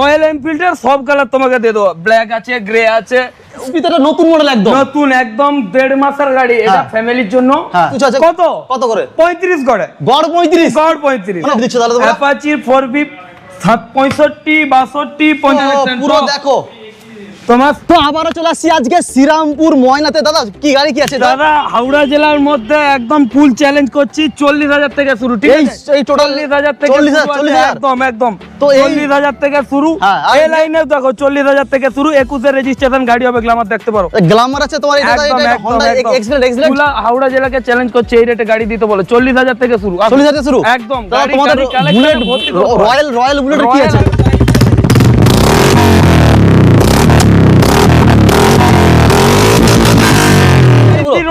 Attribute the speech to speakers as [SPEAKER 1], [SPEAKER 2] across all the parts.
[SPEAKER 1] Royal এনফিল্ডের সব colour তোমাকে দিয়ে দেবো। ব্ল্যাক আছে গ্রে আছে।
[SPEAKER 2] নতুন মডেল একদম।
[SPEAKER 1] নতুন একদম দেড় মাসের গাড়ি এটা। ফ্যামিলির জন্য।
[SPEAKER 2] হ্যাঁ।
[SPEAKER 1] কত?
[SPEAKER 2] কত করে?
[SPEAKER 1] পঁয়ত্রিশ গড়ে।
[SPEAKER 2] গড় পঁয়ত্রিশ?
[SPEAKER 1] গড় পঁয়ত্রিশ।
[SPEAKER 2] দিচ্ছ তাহলে
[SPEAKER 1] অ্যাপাচির ফোর বি পঁয়ষট্টি বাষট্টি পঞ্চাশ
[SPEAKER 2] পুরো দেখো।
[SPEAKER 1] তোমার
[SPEAKER 2] তো আবারও চলে আসছি আজকে শ্রীরামপুর ময়নাতে। দাদা কি গাড়ি কি আছে? দাদা
[SPEAKER 1] হাওড়া জেলার মধ্যে একদম ফুল চ্যালেঞ্জ করছি চল্লিশ হাজার থেকে শুরু ঠিক আছে?
[SPEAKER 2] এই টোটাল
[SPEAKER 1] চল্লিশ হাজার থেকে
[SPEAKER 2] চল্লিশ
[SPEAKER 1] শুরু
[SPEAKER 2] হাজার
[SPEAKER 1] আছে,
[SPEAKER 2] চল্লিশ হাজার।
[SPEAKER 1] একদম একদম।
[SPEAKER 2] তো
[SPEAKER 1] চল্লিশ হাজার থেকে শুরু।
[SPEAKER 2] হ্যাঁ,
[SPEAKER 1] এই লাইনে দেখো চল্লিশ হাজার থেকে শুরু একুশের রেজিস্ট্রেশন গাড়ি হবে গ্লামার দেখতে পারো।
[SPEAKER 2] গ্ল্যামার আছে তোমার
[SPEAKER 1] হাওড়া জেলাকে চ্যালেঞ্জ করছে এই রেটে গাড়ি দিতে বলো চল্লিশ হাজার থেকে শুরু।
[SPEAKER 2] চল্লিশ হাজার শুরু?
[SPEAKER 1] একদম
[SPEAKER 2] তোমাদের বুলেট। রয়্যাল রয়্যাল বুলেটের কি আছে।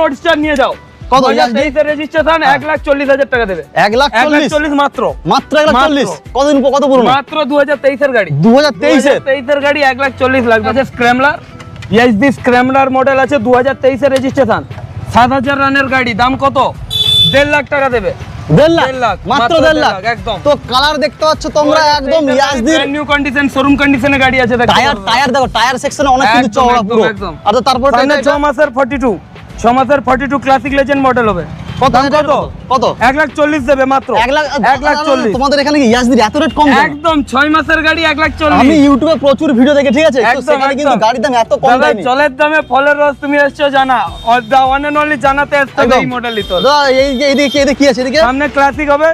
[SPEAKER 1] রোডস্টার নিয়ে যাও।
[SPEAKER 2] কত?
[SPEAKER 1] রেজিস্ট্রেশন এক লাখ চল্লিশ হাজার টাকা দেবে।
[SPEAKER 2] এক লাখ চল্লিশ?
[SPEAKER 1] চল্লিশ মাত্র।
[SPEAKER 2] মাত্র এক লাখ চল্লিশ? কতদিন কত পুরনো
[SPEAKER 1] মাত্র দু হাজার তেইশের গাড়ি।
[SPEAKER 2] দু হাজার তেইশের?
[SPEAKER 1] তেইশের গাড়ি এক লাখ চল্লিশ লাগবে আছে স্ক্র্যামলার এইচডি স্ক্র্যামলার মডেল আছে দু হাজার তেইশের রেজিস্ট্রেশন সাত হাজার রানের গাড়ি দাম কত? দেড় লাখ টাকা দেবে।
[SPEAKER 2] দেড় লাখ? মাত্র লাখ?
[SPEAKER 1] একদম।
[SPEAKER 2] তো কালার দেখতে পাচ্ছ তোমরা একদম
[SPEAKER 1] নিউ কন্ডিশন শোরুম কন্ডিশনে গাড়ি আছে
[SPEAKER 2] টায়ার। টায়ার দেখো টায়ার সেকশনে অনেক চওড়া পুরো। আর তারপর
[SPEAKER 1] মাসের ফর্টি টু ছ মাসের forty two classic legend model হবে।
[SPEAKER 2] কত? কত? কত?
[SPEAKER 1] এক লাখ চল্লিশ দেবে মাত্র।
[SPEAKER 2] এক লাখ
[SPEAKER 1] এক লাখ চল্লিশ।
[SPEAKER 2] তোমাদের এখানে কি ইয়াজদির এত রেট কম
[SPEAKER 1] একদম ছয় মাসের গাড়ি এক লাখ
[SPEAKER 2] আমি ইউটিউবে প্রচুর ভিডিও দেখে ঠিক আছে? সেখানে কিন্তু গাড়ির দাম এত কম দেয়নি
[SPEAKER 1] জলের দামে ফলের রস তুমি এসছো জানা। ওয়ান এন্ড অনলি জানাতে এসছো এই মডেলই তো।
[SPEAKER 2] এই যে এইদিকে এদিকে কি আছে এদিকে?
[SPEAKER 1] সামনে ক্লাসিক হবে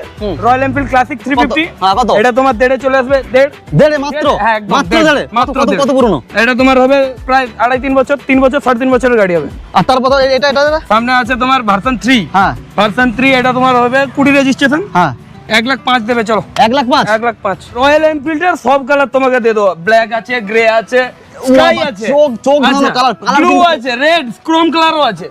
[SPEAKER 1] Royal Enfield classic three fifty
[SPEAKER 2] হ্যাঁ, কত?
[SPEAKER 1] এটা তোমার দেড়ে চলে আসবে দেড়।
[SPEAKER 2] দেড়ে মাত্র?
[SPEAKER 1] হ্যাঁ,
[SPEAKER 2] মাত্র
[SPEAKER 1] দেড়ে মাত্র
[SPEAKER 2] কত পুরনো?
[SPEAKER 1] এটা তোমার হবে প্রায় আড়াই তিন বছর তিন বছর সাড়ে তিন বছরের গাড়ি হবে।
[SPEAKER 2] আর তারপর এটা এটা
[SPEAKER 1] সামনে আছে তোমার ভার্সন থ্রি
[SPEAKER 2] হ্যাঁ।
[SPEAKER 1] ভার্সন থ্রি এটা তোমার হবে কুড়ি রেজিস্ট্রেশন
[SPEAKER 2] হ্যাঁ।
[SPEAKER 1] এক লাখ পাঁচ দেবে চলো।
[SPEAKER 2] এক লাখ পাঁচ?
[SPEAKER 1] এক লাখ পাঁচ। রয়্যাল এনফিল্ডের সব কালার তোমাকে দিয়ে দেবো। ব্ল্যাক আছে গ্রে আছে স্কাই আছে।
[SPEAKER 2] চোখ- চোখ কালার colour
[SPEAKER 1] আছে রেড ক্রোম কালারও আছে।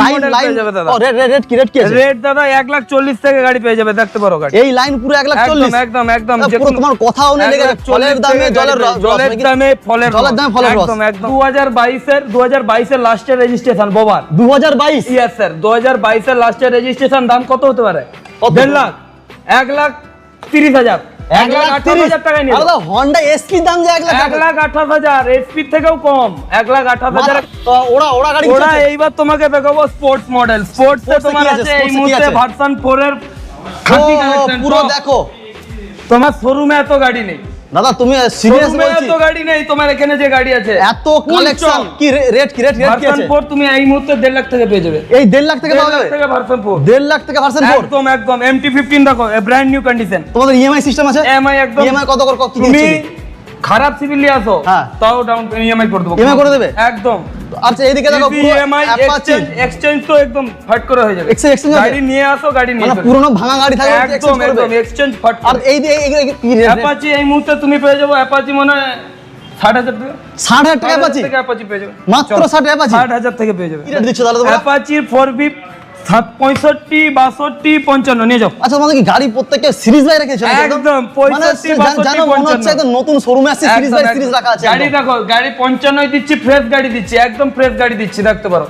[SPEAKER 2] লাইন লাইন ও রেড রেড কি রেড কি আছে?
[SPEAKER 1] রেড দাদা এক লাখ চল্লিশ থেকে গাড়ি পেয়ে যাবে দেখতে পারো গাড়ি।
[SPEAKER 2] এই লাইন পুরো এক লাখ
[SPEAKER 1] একদম
[SPEAKER 2] চল্লিশ।
[SPEAKER 1] একদম একদম
[SPEAKER 2] পুরো তোমার কথাও নেই লেগে ফলের দামে জলের
[SPEAKER 1] গাড়ি
[SPEAKER 2] রস
[SPEAKER 1] পেয়ে- জলের দামে ফলের
[SPEAKER 2] জলের দামে ফলের
[SPEAKER 1] একদম একদম। দু হাজার বাইশের দু লাস্টের রেজিস্ট্রেশন বোবার। ইয়েস স্যার লাস্টের দাম কত হতে পারে?
[SPEAKER 2] কত?
[SPEAKER 1] দেড় লাখ। এক লাখ তিরিশ হাজার।
[SPEAKER 2] এক লাখ
[SPEAKER 1] আঠাশ হাজার টাকায় নিয়ে
[SPEAKER 2] আলাদা হন্ডা এসপি দাম যে এক লাখ
[SPEAKER 1] এক লাখ আঠাশ হাজার এসপির থেকেও কম। এক লাখ আঠাশ হাজার।
[SPEAKER 2] ওরা ওরা গাড়ি
[SPEAKER 1] ওরা এইবার তোমাকে দেখাবো স্পোর্টস মডেল স্পোর্টস তোমার
[SPEAKER 2] আছে?
[SPEAKER 1] এই মুহূর্তে ভার্সন ফোর এর
[SPEAKER 2] পুরো দেখো।
[SPEAKER 1] তোমার শোরুমে এত গাড়ি নেই।
[SPEAKER 2] দাদা তুমি সিরিয়াস বলছি।
[SPEAKER 1] এত গাড়ি নেই তোমার এখানে যে গাড়ি আছে।
[SPEAKER 2] এত কালেকশন কি রেট কি রেট কি
[SPEAKER 1] ভার্সন
[SPEAKER 2] আছে?
[SPEAKER 1] ফোর তুমি এই মুহূর্তে 1.5 লাখ থেকে পেয়ে যাবে।
[SPEAKER 2] এই 1.5 লাখ থেকে পাওয়া যাবে?
[SPEAKER 1] থেকে ভার্সন ফোর
[SPEAKER 2] দেড় লাখ থেকে ভার্সন ফোর
[SPEAKER 1] একদম একদম। এমটি ফিফটিন দেখো ব্র্যান্ড নিউ কন্ডিশন
[SPEAKER 2] তোমাদের ইএমআই সিস্টেম আছে?
[SPEAKER 1] EMI একদম।
[SPEAKER 2] ইএমআই কত করে কত
[SPEAKER 1] তুমি খারাপ সিভিল নিয়ে আসো
[SPEAKER 2] হ্যাঁ।
[SPEAKER 1] তাও ডাউন ইএমআই করে দেবো।
[SPEAKER 2] EMI করে দেবে?
[SPEAKER 1] একদম।
[SPEAKER 2] আচ্ছা এদিকে দেখো
[SPEAKER 1] ইএমআই এক্সচেঞ্জ তো একদম ফট করে হয়ে যাবে।
[SPEAKER 2] এক্সচেঞ্জ
[SPEAKER 1] গাড়ি নিয়ে আসো গাড়ি নিয়ে
[SPEAKER 2] মানে পুরনো ভাঙা গাড়ি থাকে
[SPEAKER 1] একদম একদম এক্সচেঞ্জ ফট
[SPEAKER 2] আর এই যে কি
[SPEAKER 1] অ্যাপাচি এই মুহূর্তে তুমি পেয়ে যাব অ্যাপাচি মনে ষাট হাজার টাকা।
[SPEAKER 2] ষাট হাজার টাকা অ্যাপাচি
[SPEAKER 1] থেকে অ্যাপাচি পেয়ে যাবে।
[SPEAKER 2] মাত্র ষাট অ্যাপাচি
[SPEAKER 1] ষাট হাজার থেকে পেয়ে যাবে। অ্যাপাচির ফোর বি সাত পঁয়ষট্টি বাষট্টি পঞ্চান্ন নিয়ে যাও।
[SPEAKER 2] আচ্ছা তোমাদের কি গাড়ি প্রত্যেককে সিরিজ বাই রেখেছো
[SPEAKER 1] একদম,
[SPEAKER 2] মানে
[SPEAKER 1] 65,
[SPEAKER 2] সে- জান- জানো
[SPEAKER 1] 55
[SPEAKER 2] হচ্ছে একদম নতুন শোরুমে আসছে সিরিজ বাই সিরিজ রাখা আছে
[SPEAKER 1] গাড়ি
[SPEAKER 2] একদম।
[SPEAKER 1] দেখো গাড়ি পঞ্চান্নই দিচ্ছি ফ্রেশ গাড়ি দিচ্ছি একদম ফ্রেশ গাড়ি দিচ্ছি দেখতে পারো।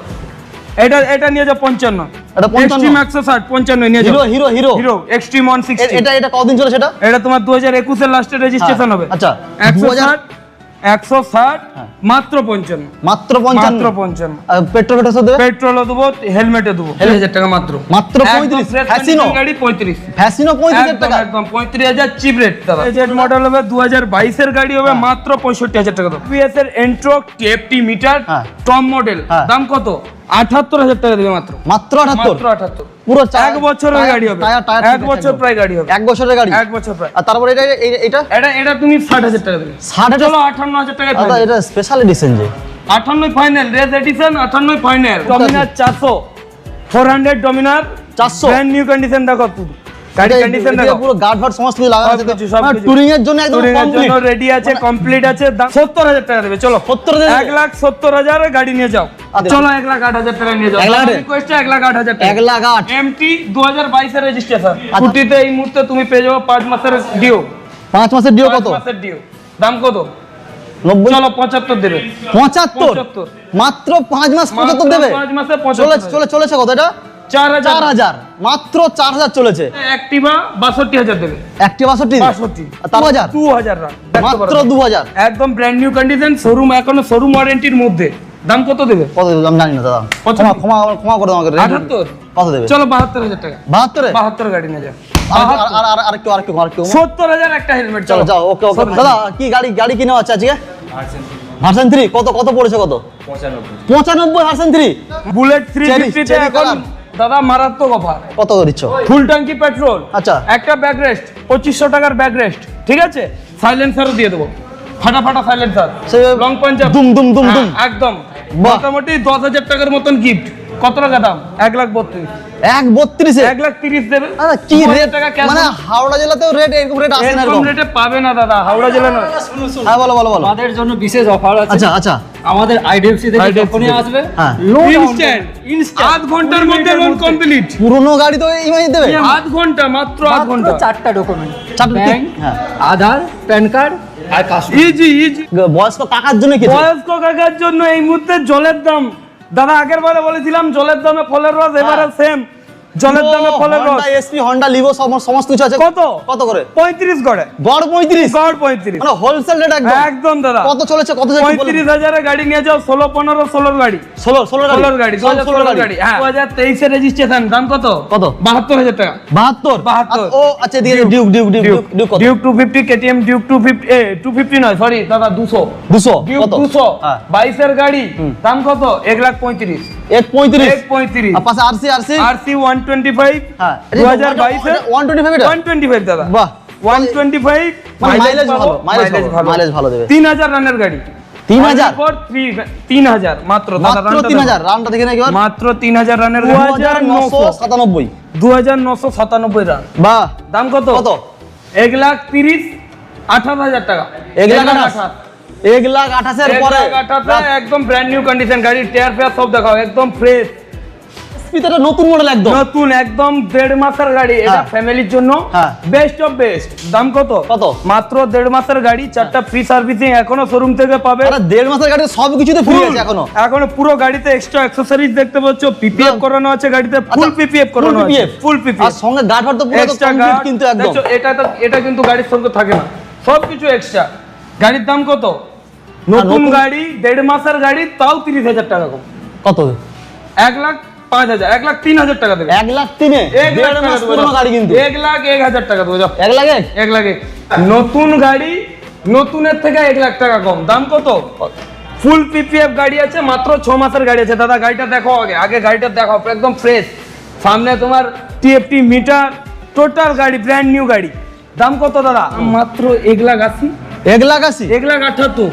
[SPEAKER 1] এটা এটা নিয়ে যাও পঞ্চান্ন।
[SPEAKER 2] এটা 55?
[SPEAKER 1] এক্সট্রিম একশো ষাট পঞ্চান্ন নিয়ে যাও।
[SPEAKER 2] Hero Hero
[SPEAKER 1] Hero Xtreme one
[SPEAKER 2] এ-
[SPEAKER 1] সিক্সটি
[SPEAKER 2] এটা এটা কতদিন চলে সেটা?
[SPEAKER 1] এটা তোমার দু হাজার একুশের লাস্টের রেজিস্ট্রেশন হবে।
[SPEAKER 2] আচ্ছা,
[SPEAKER 1] একশো
[SPEAKER 2] 2000
[SPEAKER 1] ষাট একশো ষাট মাত্র পঞ্চান্ন।
[SPEAKER 2] মাত্র পঞ্চান্ন?
[SPEAKER 1] পঞ্চান্ন।
[SPEAKER 2] পেট্রোল পেট্রোল সব
[SPEAKER 1] পেট্রোলও দেবো হেলমেটে দেবো।
[SPEAKER 2] Helmet-
[SPEAKER 1] হাজার টাকা মাত্র।
[SPEAKER 2] মাত্র
[SPEAKER 1] একদম
[SPEAKER 2] 35
[SPEAKER 1] fresh
[SPEAKER 2] ফ্যাসিনো
[SPEAKER 1] গাড়ি পঁয়ত্রিশ।
[SPEAKER 2] ফ্যাসিনো পঁয়ত্রিশ টাকা?
[SPEAKER 1] একদম পঁয়ত্রিশ হাজার চিপ রেট দাদা। মডেল হবে দু হাজার বাইশের গাড়ি হবে
[SPEAKER 2] হ্যাঁ।
[SPEAKER 1] মাত্র পঁয়ষট্টি হাজার টাকা দাম। পিএস এর এন্ট্রো মিটার
[SPEAKER 2] হ্যাঁ।
[SPEAKER 1] টপ মডেল
[SPEAKER 2] হ্যাঁ।
[SPEAKER 1] দাম কত? আঠাত্তর হাজার টাকা দেবে মাত্র।
[SPEAKER 2] মাত্র আঠাত্তর
[SPEAKER 1] মাত্র আটাত্তর।
[SPEAKER 2] পুরো
[SPEAKER 1] এক বছরের গাড়ি হবে। এক বছর প্রায় গাড়ি হবে।
[SPEAKER 2] এক বছরের গাড়ি?
[SPEAKER 1] এক বছর প্রায়।
[SPEAKER 2] আর তারপরে এটা এটা
[SPEAKER 1] এটা? এটা তুমি ষাট হাজার টাকা দেবে।
[SPEAKER 2] ষাট হাজার
[SPEAKER 1] আটান্ন হাজার টাকা
[SPEAKER 2] দাদা এটা স্পেশাল এডিশন যে।
[SPEAKER 1] আটান্ন ফাইনাল রেস এডিশন আটান্ন ফাইনাল ডমিনার চারশো। Four hundred Dominar
[SPEAKER 2] 400?
[SPEAKER 1] Brand new condition দেখো। তুমি গাড়ি
[SPEAKER 2] এটা-
[SPEAKER 1] কন্ডিশন
[SPEAKER 2] এটা
[SPEAKER 1] দেখো।
[SPEAKER 2] পুরো গার্ড ফার্ড সমস্ত কিছু লাগানো আছে
[SPEAKER 1] সবকিছু, সবকিছু।
[SPEAKER 2] টুরিং এর জন্য একদম
[SPEAKER 1] Touring এর জন্য
[SPEAKER 2] কমপ্লিট
[SPEAKER 1] রেডি আছে কমপ্লিট আছে। দাম সত্তর হাজার টাকা দেবে চলো।
[SPEAKER 2] 70,000
[SPEAKER 1] এক লাখ সত্তর হাজার গাড়ি নিয়ে যাও।
[SPEAKER 2] আচ্ছা।
[SPEAKER 1] চলো লাখ টাকা নিয়ে যাও? রিকোয়েস্ট লাখ টাকা।
[SPEAKER 2] লাখ
[SPEAKER 1] এমটি রেজিস্ট্রেশন
[SPEAKER 2] আচ্ছা।
[SPEAKER 1] এই মুহূর্তে তুমি পেয়ে যাব পাঁচ মাসের ডিও
[SPEAKER 2] পাঁচ মাসের ডিও কত?
[SPEAKER 1] মাসের দাম কত? চলো পঁচাত্তর দেবে।
[SPEAKER 2] পঁচাত্তর। মাত্র পাঁচ মাস পঁচাত্তর দেবে? চলে চলে চলেছে কত এটা?
[SPEAKER 1] চার হাজার।
[SPEAKER 2] হাজার। মাত্র চার হাজার চলেছে।
[SPEAKER 1] অ্যাক্টিভা বাষট্টি হাজার দেবে।
[SPEAKER 2] একটি বাষট্টি?
[SPEAKER 1] বাষট্টি।
[SPEAKER 2] দু হাজার
[SPEAKER 1] দু হাজার
[SPEAKER 2] মাত্র দু হাজার।
[SPEAKER 1] একদম ব্র্যান্ড নিউ কন্ডিশন শোরুম এখনও শোরুম ওয়ারেন্টির মধ্যে। দাম কত দেবে?
[SPEAKER 2] কত দেবে আমি জানি না দাদা। ক্ষমা ক্ষমা ক্ষমা করে আমাকে
[SPEAKER 1] আটাত্তর?
[SPEAKER 2] কত দেবে?
[SPEAKER 1] চলো বাহাত্তর হাজার টাকা।
[SPEAKER 2] বাহাত্তরে?
[SPEAKER 1] বাহাত্তর গাড়ি নিয়ে যাও।
[SPEAKER 2] আর আর- আর আর
[SPEAKER 1] সত্তর হাজার একটা হেলমেট
[SPEAKER 2] চলো যাও ওকে ওকে। দাদা কি গাড়ি গাড়ি কিনে আছে আজকে? ভার্সন থ্রি কত কত পড়েছে কত? পঁচানব্বই। ভার্সন থ্রি
[SPEAKER 1] বুলেট থ্রি এখন। দাদা মারাত্মক অফার
[SPEAKER 2] কত দিচ্ছ?
[SPEAKER 1] ফুল ট্যাঙ্কি পেট্রোল।
[SPEAKER 2] আচ্ছা।
[SPEAKER 1] একটা ব্যাগ রেস্ট পঁচিশশো টাকার ব্যাগ রেস্ট ঠিক আছে? সাইলেন্সারও দিয়ে দেবো। ফাটা ফাটা সাইলেন্সার লং পাঞ্জাব
[SPEAKER 2] দুম দুম দুম দুম।
[SPEAKER 1] হ্যাঁ, একদম মোটামুটি দশ হাজার টাকার মতন গিফট কত টাকা দাম? এক লাখ বত্রিশ।
[SPEAKER 2] এক বত্রিশে
[SPEAKER 1] এক লাখ তিরিশ দেবে।
[SPEAKER 2] কি রেট মানে হাওড়া জেলাতেও রেট এরকম রেট আসে না
[SPEAKER 1] এরকম রেটে পাবে না দাদা হাওড়া জেলা নয়।
[SPEAKER 2] হ্যাঁ বলো বলো বলো।
[SPEAKER 3] আমাদের জন্য বিশেষ অফার আছে।
[SPEAKER 2] আচ্ছা আচ্ছা।
[SPEAKER 3] আমাদের আইডিএফসি থেকে যখনই আসবে। লো
[SPEAKER 1] ইনস্ট্যান্ট আধ ঘণ্টার মধ্যে লোন কমপ্লিট
[SPEAKER 2] পুরোনো গাড়ি তো ইমাই দেবে?
[SPEAKER 1] আধ ঘণ্টা মাত্র আধ ঘণ্টা।
[SPEAKER 3] চারটা ডকুমেন্ট ব্যাংক
[SPEAKER 2] হ্যাঁ।
[SPEAKER 3] আধার প্যান কার্ড আর কাস্টমার
[SPEAKER 1] ইজি ইজি
[SPEAKER 2] বয়স্ক কাকার জন্য কি?
[SPEAKER 1] বয়স্ক কাকার জন্য এই মুহূর্তে জলের দাম। দাদা আগের বারে বলেছিলাম জলের দামে ফলের রস এবারে সেম জলের দামে ফলের রস।
[SPEAKER 2] এসপি হন্ডা লিভো সমস্ত কিছু আছে।
[SPEAKER 1] কত?
[SPEAKER 2] কত করে?
[SPEAKER 1] পঁয়ত্রিশ গড়ে।
[SPEAKER 2] গড় পঁয়ত্রিশ?
[SPEAKER 1] গড় পঁয়ত্রিশ।
[SPEAKER 2] মানে হোলসেল রেট একদম।
[SPEAKER 1] একদম দাদা।
[SPEAKER 2] কত চলেছে কত চলেছে
[SPEAKER 1] পঁয়ত্রিশ হাজারে গাড়ি নিয়ে যাও ষোলো পনেরো ষোলোর গাড়ি।
[SPEAKER 2] ষোলো ষোলো
[SPEAKER 1] ষোলোর গাড়ি দু হাজার ষোলোর গাড়ি। হ্যাঁ। দু হাজার তেইশের রেজিস্ট্রেশন দাম কত?
[SPEAKER 2] কত?
[SPEAKER 1] বাহাত্তর হাজার টাকা।
[SPEAKER 2] বাহাত্তর?
[SPEAKER 1] বাহাত্তর।
[SPEAKER 2] ও আচ্ছা দিয়ে Duke Duke Duke Duke Duke কত?
[SPEAKER 1] Duke two fifty KTM Duke two fifty এ টু ফিফটি নয় সরি দাদা দুশো।
[SPEAKER 2] দুশো
[SPEAKER 1] ডিউক
[SPEAKER 2] কত?
[SPEAKER 1] দুশো।
[SPEAKER 2] হ্যাঁ।
[SPEAKER 1] বাইশের গাড়ি দাম কত? এক লাখ পঁয়ত্রিশ।
[SPEAKER 2] এক পঁয়ত্রিশ।
[SPEAKER 1] এক পঁয়ত্রিশ।
[SPEAKER 2] আর পাশে আরসি আরসি
[SPEAKER 1] আর সি
[SPEAKER 2] হ্যাঁ।
[SPEAKER 1] দাদা।
[SPEAKER 2] বাহ।
[SPEAKER 1] ফাইভ
[SPEAKER 2] মানে ভালো, ভালো, দেবে।
[SPEAKER 1] রানের গাড়ি। মাত্র দাদা
[SPEAKER 2] মাত্র
[SPEAKER 1] রানটা দেখে
[SPEAKER 2] নাকি
[SPEAKER 1] মাত্র রানের রান
[SPEAKER 2] বাহ।
[SPEAKER 1] দাম কত?
[SPEAKER 2] কত?
[SPEAKER 1] লাখ তিরিশ আঠাশ হাজার টাকা।
[SPEAKER 2] এক লাখ আঠাশ। এক লাখ আঠাশের পরে।
[SPEAKER 1] একদম ব্র্যান্ড নিউ কন্ডিশন গাড়ি টায়ার ফেয়ার সব দেখাও একদম ফ্রেশ
[SPEAKER 2] স্পিডটা নতুন মডেল একদম।
[SPEAKER 1] নতুন একদম দেড় মাসের গাড়ি। এটা
[SPEAKER 2] হ্যাঁ।
[SPEAKER 1] ফ্যামিলির জন্য
[SPEAKER 2] হ্যাঁ।
[SPEAKER 1] বেস্ট অফ বেস্ট দাম কত?
[SPEAKER 2] কত?
[SPEAKER 1] মাত্র দেড় মাসের গাড়ি চারটা ফ্রি সার্ভিসিং এখনও শোরুম থেকে পাবে।
[SPEAKER 2] দেড় মাসের গাড়ি সব কিছুতে ফ্রি আছে এখনও।
[SPEAKER 1] এখনও পুরো গাড়িতে এক্সট্রা অ্যাক্সেসরিজ দেখতে পাচ্ছ পিপিএফ করানো আছে গাড়িতে ফুল
[SPEAKER 2] আচ্ছা,
[SPEAKER 1] পিপিএফ করানো আছে ফুল
[SPEAKER 2] আর
[SPEAKER 1] পিপিএফ
[SPEAKER 2] সঙ্গে গার্ড তো পুরো তো
[SPEAKER 1] গার্ড
[SPEAKER 2] কিন্তু একদম।
[SPEAKER 1] এটা তো এটা কিন্তু গাড়ির সঙ্গে থাকে না। সব কিছু এক্সট্রা গাড়ির দাম কত? নতুন
[SPEAKER 2] নতুন-
[SPEAKER 1] গাড়ি দেড় মাসের গাড়ি তাও তিরিশ হাজার টাকা কম।
[SPEAKER 2] কত?
[SPEAKER 1] এক লাখ পাঁচ হাজার এক লাখ তিন হাজার টাকা দেবে
[SPEAKER 2] এক লাখ তিনে
[SPEAKER 1] এক লাখ।
[SPEAKER 2] গাড়ি কিন্তু
[SPEAKER 1] এক লাখ এক হাজার টাকা দেবো
[SPEAKER 2] এক লাখ এক
[SPEAKER 1] লাখ নতুন গাড়ি নতুনের থেকে এক লাখ টাকা কম দাম কত ফুল পিপিএফ গাড়ি আছে মাত্র ছ মাসের গাড়ি আছে দাদা গাড়িটা দেখো আগে আগে গাড়িটা দেখো একদম ফ্রেশ সামনে তোমার টিএফটি মিটার টোটাল গাড়ি ব্র্যান্ড নিউ গাড়ি দাম কত দাদা মাত্র এক লাখ আশি
[SPEAKER 2] এক লাখ আশি
[SPEAKER 1] এক লাখ আঠাত্তর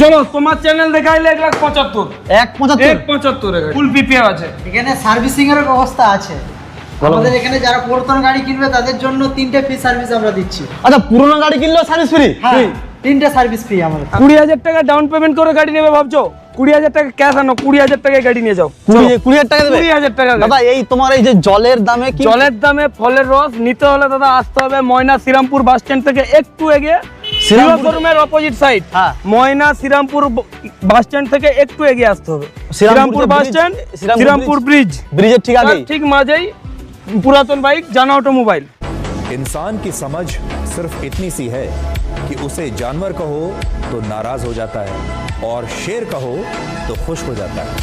[SPEAKER 1] চলো তোমার চ্যানেল দেখাইলে এক লাখ পঁচাত্তর।
[SPEAKER 2] এক পঁচাত্তর?
[SPEAKER 1] এক পঁচাত্তর ফুল পিপিএফ আছে।
[SPEAKER 4] এখানে সার্ভিসিং এর ব্যবস্থা আছে। আমাদের এখানে যারা পুরাতন গাড়ি কিনবে তাদের জন্য তিনটে ফ্রি সার্ভিস আমরা দিচ্ছি।
[SPEAKER 2] আচ্ছা পুরোনো গাড়ি কিনলেও সার্ভিস ফ্রি
[SPEAKER 4] হ্যাঁ তিনটে সার্ভিস ফ্রি আমাদের।
[SPEAKER 1] কুড়ি হাজার টাকা ডাউন পেমেন্ট করে গাড়ি নেবে ভাবছ? কুড়ি হাজার টাকা ক্যাশ আনো কুড়ি হাজার টাকায় গাড়ি নিয়ে যাও।
[SPEAKER 2] কুড়ি কুড়ি হাজার টাকা দেবে?
[SPEAKER 1] কুড়ি হাজার টাকা
[SPEAKER 2] দাদা এই তোমার এই যে জলের দামে কি
[SPEAKER 1] জলের দামে ফলের রস নিতে হলে দাদা আসতে হবে ময়না শ্রীরামপুর বাস স্ট্যান্ড থেকে একটু এগিয়ে।
[SPEAKER 2] শ্রীরামপুর-
[SPEAKER 1] শোরুমের অপোজিট সাইড
[SPEAKER 2] হ্যাঁ।
[SPEAKER 1] ময়না শ্রীরামপুর ব- বাস স্ট্যান্ড থেকে একটু এগিয়ে আসতে হবে
[SPEAKER 2] শ্রীরামপুর
[SPEAKER 1] শ্রীরামপুর
[SPEAKER 2] যে
[SPEAKER 1] bus
[SPEAKER 2] bridge-
[SPEAKER 1] stand
[SPEAKER 2] Serampore
[SPEAKER 1] Serampore bridge
[SPEAKER 2] ব্রিজের ঠিক আগে
[SPEAKER 1] ঠিক মাঝেই পুরাতন বাইক জানা অটোমোবাইল
[SPEAKER 5] इंसान की समझ सिर्फ इतनी सी है कि उसे जानवर कहो तो नाराज हो जाता है और शेर कहो तो खुश हो जाता है